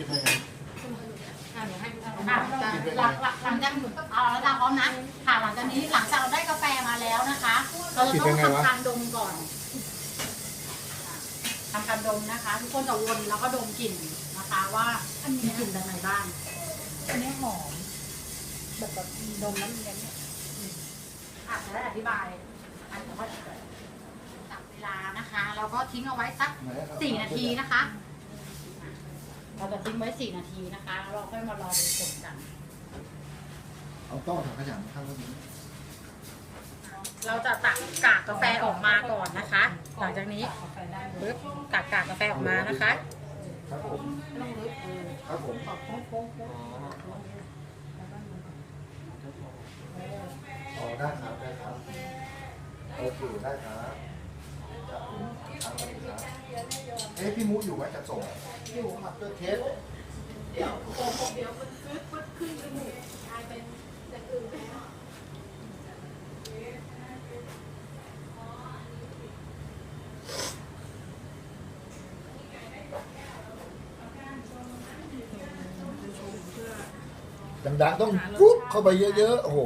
กินยังไงอะเดี๋ยวให้ดูค่ะค่ะหลังหลังหลังจากเอาแล้วเราพร้อมนะค่ะหลังจากนี้หลังจากเราได้กาแฟมาแล้วนะคะ เราจะต้องทำการดมก่อนทำการดมนะคะ ทุกคนจะวนแล้วก็ดมกลิ่นนะคะ ว่ามีกลิ่นแบบไหนบ้างอันนี้หอมแบบแบบดมแล้วมีอะไรเนี่ยอะจะได้อธิบายอันนี้ก็จับเวลานะคะ เราก็ทิ้งเอาไว้สักไหนครับสี่นาทีนะคะ เราจะทิ้งไว้สี่นาทีนะคะแล้วเราค่อยมารอดูผลกัน เอาต้องถังขยะมาข้างรถนี้เราจะตักกากกาแฟออกมาก่อนนะคะ หลังจากนี้กาแฟได้เลยปึ๊บตักกากกาแฟออกมานะคะครับผมไม่ต้องลึกเออครับผมขอบโค้งโค้งโค้งอ๋อได้ครับได้ครับโอเคได้ครับครับผมครับสวัสดีครับ เอ๊พี่มูอยู่ไหมจะส่งอยู่ค่ะตัวเทสเดี๋ยวโอ้เดี๋ยวมันซึ้นมันขึ้นจมูกกลายเป็นจะอื่นแล้ดังๆต้องกรุ๊บเข้าไปเยอะๆ โอ้โห